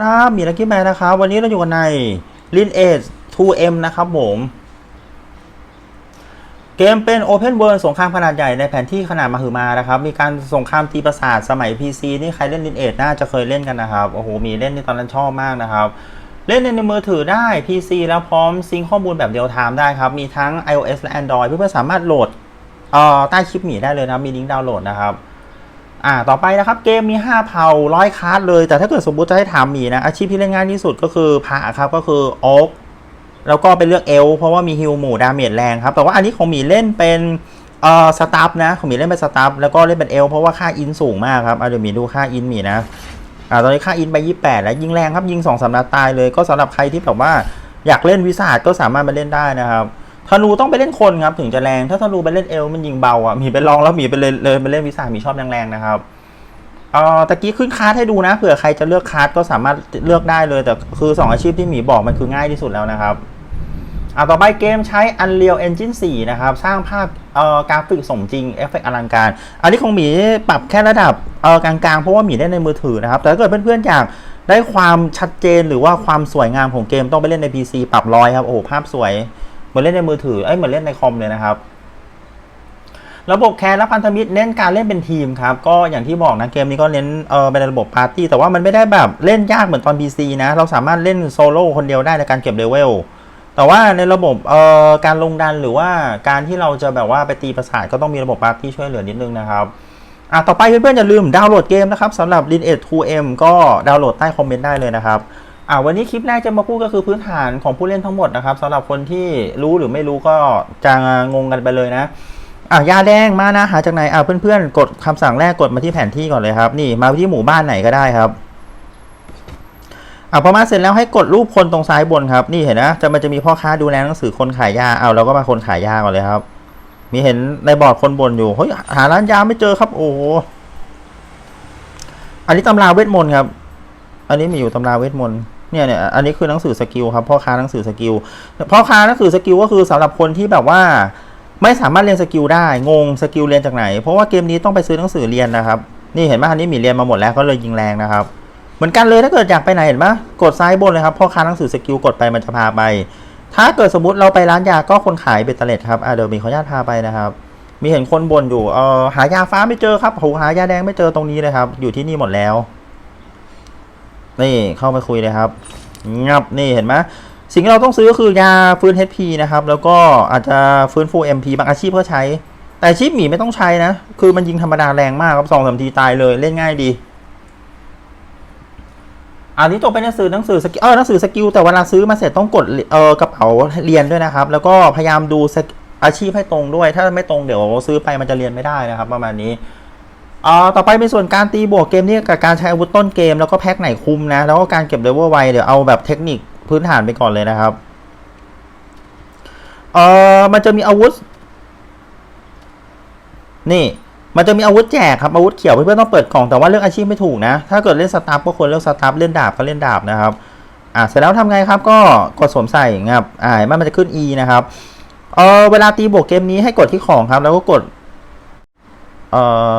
ครับมีลักกี้แมนนะครับ วันนี้เราอยู่กันใน l i n a g e 2M นะครับผม เกมเป็น Open World สงครามขนาดใหญ่ในแผนที่ขนาดมหึมานะครับ มีการสงครามตีประสาทสมัย PC นี่ใครเล่น l i n a g e น่าจะเคยเล่นกันนะครับ โอ้โห มีเล่นในตอนนั้นชอบมากนะครับ เล่นในมือถือได้ PC แล้วพร้อมซิงค์ข้อมูลแบบเดียวไทม์ได้ครับ มีทั้ง iOS และ Android เพื่อนๆสามารถโหลดใต้คลิปหมีได้เลยนะมีลิงก์ดาวน์โหลดนะครับ อ่าต่อไปนะครับเกมมี 5 เผ่าร้อยคาร์ดเลย แต่ถ้าเกิดสมมติจะให้ถามมีนะ อาชีพที่เล่นง่ายที่สุดก็คือพระครับก็คือโอ๊กแล้วก็เป็นเลือกเอลเพราะว่ามีฮิลหมู่ดาเมจแรงครับ แต่ว่าอันนี้ของมีเล่นเป็นเอ่อสตาฟนะของมีเล่นเป็นสตาฟแล้วก็เล่นเป็นเอลเพราะว่าค่าอินสูงมากครับเอาเดี๋ยวมีดูค่าอินมีนะอ่าตอนนี้ค่าอินไป 28 แล้วยิงแรงครับยิง2สามนัดตายเลยก็สำหรับใครที่แบบว่าอยากเล่นวิสาดก็สามารถมาเล่นได้นะครับ ธนูต้องไปเล่นคนครับถึงจะแรงถ้าธนูไปเล่นเอลมันยิงเบาอะหมีไปลองแล้วหมีไปเลยเลยไปเล่นวิสาหมีชอบแรงๆนะครับเอ่อตะกี้ขึ้นคาร์ดให้ดูนะเผื่อใครจะเลือกคาร์ดก็สามารถเลือกได้เลย แต่คือ 2 อาชีพที่หมีบอกมันคือง่ายที่สุดแล้วนะครับอ่าต่อไปเกมใช้ Unreal Engine 4 นะครับ สร้างภาพเอ่อกราฟิกสมจริงเอฟเฟกต์อลังการ อันนี้ของหมีปรับแค่ระดับเอ่อกลางๆ เพราะว่าหมีได้ในมือถือนะครับ แต่ถ้าเกิดเพื่อนๆอยากได้ความชัดเจนหรือว่าความสวยงามของเกมต้องไปเล่นใน PC ปรับร้อยครับโอ้ภาพสวย เหมือนเล่นในมือถือเอ้ยเหมือนเล่นในคอมเลยนะครับ ระบบแคร์และพันธมิตรเน้นการเล่นเป็นทีมครับ ก็อย่างที่บอกนะเกมนี้ก็เน้นเออเป็นระบบปาร์ตี้แต่ว่ามันไม่ได้แบบเล่นยากเหมือนตอน PC นะ เราสามารถเล่นโซโล่คนเดียวได้ในการเก็บเลเวลแต่ว่าในระบบเอ่อการลงดันหรือว่าการที่เราจะแบบว่าไปตีประสาทก็ต้องมีระบบปาร์ตี้ช่วยเหลือนิดนึงนะครับอะต่อไปเพื่อนๆอย่าลืมดาวน์โหลดเกมนะครับสำหรับ l i n a g e 2M ก็ดาวน์โหลดใต้คอมเมนต์ได้เลยนะครับ อ่าวันนี้คลิปแรกจะมาพูดก็คือพื้นฐานของผู้เล่นทั้งหมดนะครับสำหรับคนที่รู้หรือไม่รู้ก็จะงงกันไปเลยนะอะยาแดงมานะหาจากไหนอะเพื่อนๆ กดคำสั่งแรกกดมาที่แผนที่ก่อนเลยครับ นี่มาที่หมู่บ้านไหนก็ได้ครับอะพอมาเสร็จแล้วให้กดรูปคนตรงซ้ายบนครับนี่เห็นนะจะมันจะมีพ่อค้าดูแลหนังสือคนขายยาเอาเราก็มาคนขายยาก่อนเลยครับ มีเห็นในบอร์ดคนบนอยู่เฮ้ยหาร้านยาไม่เจอครับ โอ้อันนี้ตำราเวทมนต์ครับ อันนี้มีอยู่ตำราเวทมนต์ เนี่ยเนี่ยอันนี้คือหนังสือสกิลครับพ่อค้าหนังสือสกิลพ่อค้าหนังสือสกิลก็คือสำหรับคนที่แบบว่าไม่สามารถเรียนสกิลได้งงสกิลเรียนจากไหน เพราะว่าเกมนี้ต้องไปซื้อหนังสือเรียนนะครับ นี่เห็นไหมอันนี้มีเรียนมาหมดแล้วก็เลยยิงแรงนะครับ เหมือนกันเลยถ้าเกิดอยากไปไหนเห็นไหมกดซ้ายบนเลยครับพ่อค้าหนังสือสกิลกดไปมันจะพาไป ถ้าเกิดสมมติเราไปร้านยาก็คนขายเบตเตอร์เลตครับอะเดี๋ยวมีขออนุญาตพาไปนะครับ มีเห็นคนบ่นอยู่เออหายาฟ้าไม่เจอครับโหหายาแดงไม่เจอตรงนี้เลยครับอยู่ที่นี่หมดแล้ว นี่เข้าไปคุยเลยครับงับนี่เห็นไหมสิ่งที่เราต้องซื้อก็คือยาฟื้น HP นะครับ แล้วก็อาจจะฟื้นฟู MP บางอาชีพก็ใช้ แต่ชีพหมีไม่ต้องใช้นะ คือมันยิงธรรมดาแรงมากครับสองสามทีตายเลยเล่นง่ายดี อันนี้ตกเป็นหนังสือหนังสือสกิลเออหนังสือสกิลแต่เวลาซื้อมาเสร็จต้องกดเออกระเป๋าเรียนด้วยนะครับ แล้วก็พยายามดูอาชีพให้ตรงด้วย ถ้าไม่ตรงเดี๋ยวซื้อไปมันจะเรียนไม่ได้นะครับ ประมาณนี้ อ่าต่อไปเป็นส่วนการตีบวกเกมนี้กับการใช้อาวุธต้นเกมแล้วก็แพ็คไหนคุมนะ แล้วก็การเก็บเลเวลไวเดี๋ยวเอาแบบเทคนิคพื้นฐานไปก่อนเลยนะครับเออมันจะมีอาวุธ นี่ มันจะมีอาวุธแจกครับอาวุธเขียวเพื่อนๆต้องเปิดกล่องแต่ว่าเลือกอาชีพไม่ถูกนะ ถ้าเกิดเล่นสตาร์ก็ควรเลือกสตาร์เล่นดาบก็เล่นดาบนะครับอ่าเสร็จแล้วทำไงครับก็กดสวมใส่ครับอ่ามันมันจะขึ้น E นะครับเออเวลาตีบวกเกมนี้ให้กดที่ของครับ แล้วก็กด เอ่อ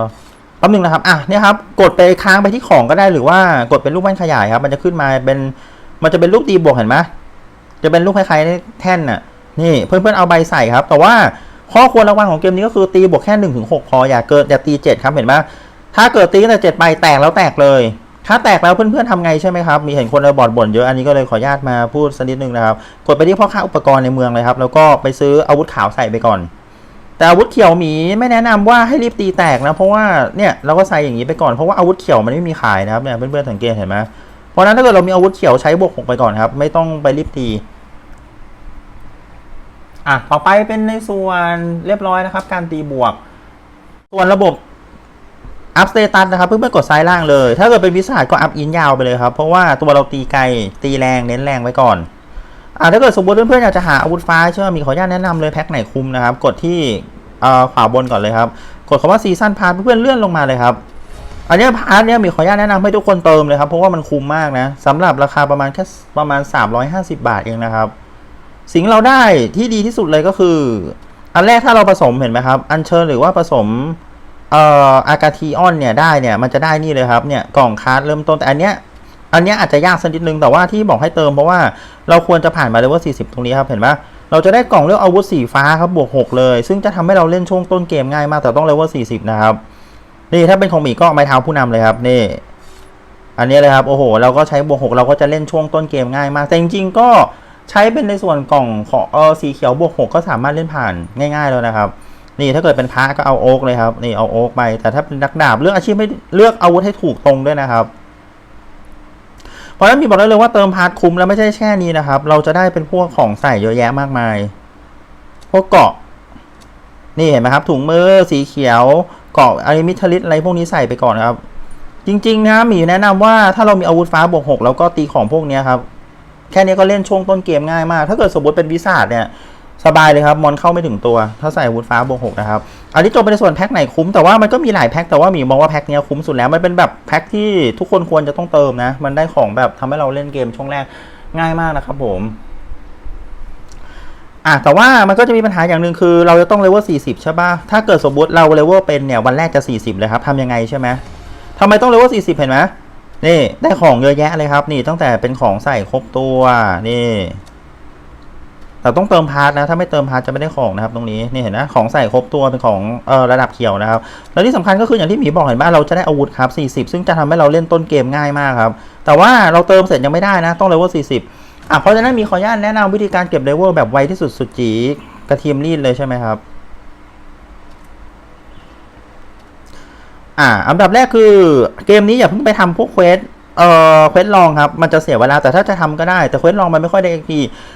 ป๊บนึงนะครับ อะ เนี่ยครับ กดไปค้างไปที่ของก็ได้หรือว่ากดเป็นรูปแว่นขยายครับ มันจะขึ้นมาเป็น มันจะเป็นรูปตีบวกเห็นไหมจะเป็นรูปคล้ายๆแท่นน่ะ นี่ เพื่อนๆเอาใบใส่ครับ แต่ว่าข้อควรระวังของเกมนี้ก็คือตีบวกแค่หนึ่งถึงหกพอ อย่าเกินอย่าตีเจ็ดครับเห็นไหมถ้าเกิดตีตั้งแต่เจ็ดไปแตกแล้วแตกเลย ถ้าแตกแล้วเพื่อนๆทำไงใช่ไหมครับ มีเห็นคนในบอร์ดบ่นเยอะ อันนี้ก็เลยขออนุญาตมาพูดสักนิดนึงนะครับ กดไปที่พ่อค้าอุปกรณ์ในเมืองเลยครับ แล้วก็ไปซื้ออาวุธขาวใส่ไปก่อน แต่อาวุธเขียวหมีไม่แนะนำว่าให้รีบตีแตกนะ เพราะว่าเนี่ยเราก็ใส่อย่างนี้ไปก่อนเพราะว่าอาวุธเขียวมันไม่มีขายนะครับเนี่ยเพื่อนๆสังเกตเห็นไหมเพราะฉะนั้นถ้าเกิดเรามีอาวุธเขียวใช้บวกหกไปก่อนครับ ไม่ต้องไปรีบตีอะต่อไปเป็นในส่วนเรียบร้อยนะครับ การตีบวก ส่วนระบบอัพสเตตัสนะครับเพื่อนๆกดซ้ายล่างเลย ถ้าเกิดเป็นวิสาหก็อัพอินยาวไปเลยครับ เพราะว่าตัวเราตีไกลตีแรงเน้นแรงไว้ก่อน อ่าถ้าเกิดสมมติเพื่อนๆอยากจะหาอาวุธฟ้าใช่ไหมมีขออนุญาตแนะนำเลยแพ็คไหนคุมนะครับ กดที่ขวาบนก่อนเลยครับ กดคำว่าซีซันพาร์ทเพื่อนเลื่อนลงมาเลยครับอันเนี้พาร์ทเนี้ยมีขออนุญาตแนะนำให้ทุกคนเติมเลยครับ เพราะว่ามันคุ้มมากนะสำหรับราคาประมาณแค่ประมาณ 350 บาทเองนะครับ สิ่งเราได้ที่ดีที่สุดเลยก็คือ อันแรกถ้าเราผสมเห็นไหมครับ อัญเชิญหรือว่าผสมเอ่ออากาทีออนเนี่ยได้เนี่ยมันจะได้นี่เลยครับเนี่ยกล่องคาร์ดเริ่มต้นแต่อันเนี้ย อันนี้อาจจะยากสักนิดนึงแต่ว่าที่บอกให้เติมเพราะว่าเราควรจะผ่านมาเลเวล40 ตรงนี้ครับเห็นปะเราจะได้กล่องเลือกอาวุธสีฟ้าครับบวก 6 เลย ซึ่งจะทำให้เราเล่นช่วงต้นเกมง่ายมากแต่ต้องเลเวล40 นะครับนี่ถ้าเป็นของหมีก็ไม้เท้าผู้นำเลยครับนี่อันนี้เลยครับโอ้โห เราก็ใช้บวก 6 เราก็จะเล่นช่วงต้นเกมง่ายมากแต่จริงๆก็ใช้เป็นในส่วนกล่องของเออสีเขียวบวก 6 ก็สามารถเล่นผ่านง่าย ๆ แล้วนะครับนี่ถ้าเกิดเป็นพระก็เอาโอ๊กเลยครับนี่เอาโอ๊กไป แต่ถ้าเป็นนักดาบเลือกอาชีพไม่เลือกอาวุธให้ถูกตรงด้วยนะครับ ราะฉะนั้นมีบอกได้เลยว่าเติมพาร์ทคุ้มแล้วไม่ใช่แค่นี้นะครับ เราจะได้เป็นพวกของใส่เยอะแยะมากมาย พวกเกาะ นี่เห็นไหมครับ ถุงมือสีเขียวเกาะอะมิทลิตอะไรพวกนี้ใส่ไปก่อนนครับ จริงๆนะหมีแนะนำว่าถ้าเรามีอาวุธฟ้าบวกหกแล้วก็ตีของพวกนี้ครับ แค่นี้ก็เล่นช่วงต้นเกมง่ายมาก ถ้าเกิดสมมติเป็นวิสาดเนี่ย สบายเลยครับ มอนเข้าไม่ถึงตัว ถ้าใส่วุธฟ้าบวกหกนะครับ อันนี้จบไปในส่วนแพ็คไหนคุ้ม แต่ว่ามันก็มีหลายแพ็ค แต่ว่ามีมองว่าแพ็คเนี้ยคุ้มสุดแล้ว มันเป็นแบบแพ็คที่ทุกคนควรจะต้องเติมนะ มันได้ของแบบทำให้เราเล่นเกมช่วงแรกง่ายมากนะครับผมอะแต่ว่ามันก็จะมีปัญหาอย่างหนึ่งคือ เราจะต้องเลเวล40 ใช่ป่ะ ถ้าเกิดสมมติเราเลเวลเป็นเนี่ย วันแรกจะ 40 เลยครับทำยังไงใช่ไหมทำไมต้องเลเวล40 เห็นไหมนี่ ได้ของเยอะแยะเลยครับ นี่ตั้งแต่เป็นของใส่ครบตัวนี่ แต่ต้องเติมพาร์ทนะ ถ้าไม่เติมพาร์ทจะไม่ได้ของนะครับตรงนี้นี่เห็นนะของใส่ครบตัวเป็นของเอ่อระดับเขียวนะครับแล้วที่สำคัญก็คืออย่างที่หมีบอกเห็นป่ะเราจะได้อาวุธครับ 40 ซึ่งจะทำให้เราเล่นต้นเกมง่ายมากครับ แต่ว่าเราเติมเสร็จยังไม่ได้นะ ต้องเลเวล40อะเพราะฉะนั้นมีขออนุญาตแนะนำวิธีการเก็บเลเวลแบบไวที่สุดสุดจีกระเทียมรีดเลยใช่ไหมครับอ่าอันดับแรกคือเกมนี้อย่าเพิ่งไปทำพวกเควส เอ่อเควสลองครับ มันจะเสียเวลาแต่ถ้าจะทำก็ได้แต่เควสลองมันไม่ค่อยได้ XP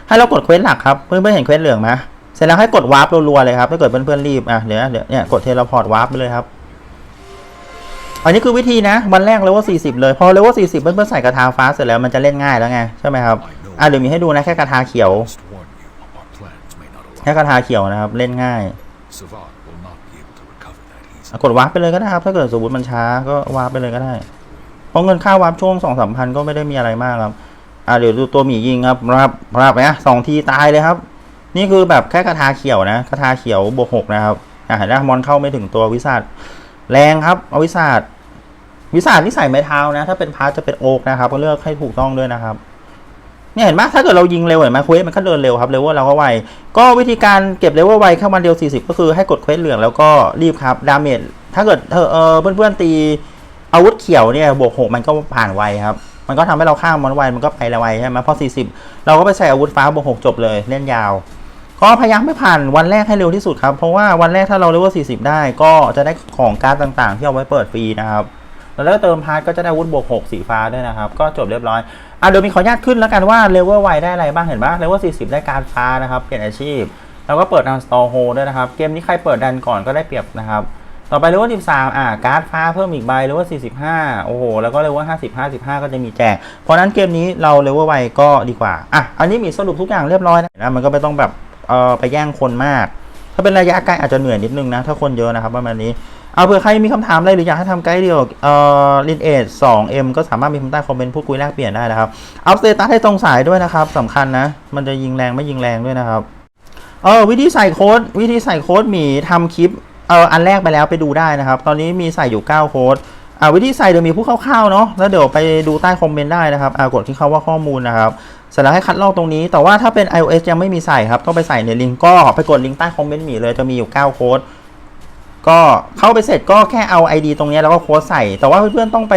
ให้เรากดเควสหลักครับเพื่อนๆเห็นเควสเหลืองไหมเสร็จแล้วให้กดวาร์ปรัวๆเลยครับถ้าเกิดเพื่อนๆรีบอะเดี๋ยวนะเดี๋ยวเนี่ยกดเทเลพอร์ตวาร์ปไปเลยครับ อันนี้คือวิธีนะ วันแรกเลเวล40เลยพอเลเวล40เพื่อนๆใส่กระทาฟ้าเสร็จแล้วมันจะเล่นง่ายแล้วไงใช่ไหมครับอะเดี๋ยวมีให้ดูนะแค่กระทาเขียวแค่กระทาเขียวนะครับ เล่นง่ายกดวาร์ปไปเลยก็ได้ครับ ถ้าเกิดสมมติมันช้าก็วาร์ปไปเลยก็ได้ เพราะเงินค่าวาร์ปช่วงสองสามพันก็ไม่ได้มีอะไรมากครับ อะเดี๋ยวดูตัวหมียิงครับรับรับนะสองทีตายเลยครับ นี่คือแบบแค่กระทาเขียวนะกระทาเขียวบวกหกนะครับอะเห็นไหมมอนเข้าไม่ถึงตัววิสาดแรงครับเอาวิสาดวิสาดนี่ใส่ไม้เท้านะ ถ้าเป็นพาร์จะเป็นโอ๊กนะครับก็เลือกให้ถูกต้องด้วยนะครับเนี่ยเห็นไหมถ้าเกิดเรายิงเร็วเห็นไหมเควสมันก็เดินเร็วครับเร็วว่าเราก็ไวก็วิธีการเก็บเลเวลไวแค่วันเดียว40 ก็คือให้กดเควสเหลืองแล้วก็รีบครับดาเมจถ้าเกิดเออเพื่อนๆตี อาวุธเขียวเนี่ยบวกหกมันก็ผ่านไวครับ มันก็ทำให้เราข้ามมันไวมันก็ไปละไวใช่ไหมพอ40เราก็ไปใส่อาวุธฟ้าบวกหกจบเลยเล่นยาว ก็พยายามไม่ผ่านวันแรกให้เร็วที่สุดครับ เพราะว่าวันแรกถ้าเราเลเวล40ได้ก็จะได้ของการ์ดต่างๆ ที่เอาไว้เปิดฟรีนะครับแล้วก็เติมพาร์ทก็จะได้อาวุธบวก6สีฟ้าด้วยนะครับ ก็จบเรียบร้อยอะเดี๋ยวมีขออนุญาตขึ้นแล้วกันว่าเลเวลไวได้อะไรบ้างเห็นปะเลเวล40 ได้การดฟ้านะครับ เปลี่ยนอาชีพ แล้วก็เปิดดันสตอร์โฮด้วยนะครับ เกมนี้ใครเปิดดันก่อนก็ได้เปรียบนะครับ ต่อไปเลเวล13 อะการ์ดฟ้าเพิ่มอีกใบเลเวล45 โอ้โห แล้วก็เลเวล50 55 ก็จะมีแจก เพราะนั้นเกมนี้เราเลเวลไวก็ดีกว่า อะ อันนี้มีสรุปทุกอย่างเรียบร้อยนะ มันก็ไม่ต้องแบบเออไปแย่งคนมาก ถ้าเป็นระยะไกลอาจจะเหนื่อยนิดนึงนะ ถ้าคนเยอะนะครับประมาณนี้ เอาเผื่อใครมีคำถามอะไรหรืออยากให้ทำไกด์เดียวเอ่อลินเอทสองเอ็มก็สามารถมีคำใต้คอมเมนต์พูดคุยแลกเปลี่ยนได้นะครับเอาสเตตัสให้ตรงสายด้วยนะครับสำคัญนะ มันจะยิงแรงไม่ยิงแรงด้วยนะครับ เออวิธีใส่โค้ดวิธีใส่โค้ดหมีทำคลิป เอออันแรกไปแล้วไปดูได้นะครับ ตอนนี้มีใส่อยู่ 9 โค้ดอ่าวิธีใส่เดี๋ยวมีผู้คร่าวๆเนาะแล้วเดี๋ยวไปดูใต้คอมเมนต์ได้นะครับอ่ากดที่คาว่าข้อมูลนะครับเสร็จแล้วให้คัดลอกตรงนี้ แต่ว่าถ้าเป็น iOS ยังไม่มีใส่ครับ ต้องไปใส่ในลิงก์ก็ไปกดลิงก์ใต้คอมเมนต์หมีเลยจะมีอยู่ 9 โค้ดก็เข้าไปเสร็จก็แค่เอา ID ตรงนี้แล้วก็โค้ดใส่ แต่ว่าเพื่อนๆต้องไป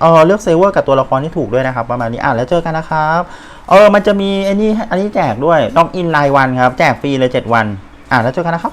เออเลือกเซเวอร์กับตัวละครที่ถูกด้วยนะครับ ประมาณนี้อะแล้วเจอกันนะครับเออมันจะมีไอ้นี่อันนี้แจกด้วยต้องอินรายวันครับ แจกฟรีเลย 7 วันอะแล้วเจอกันนะครับ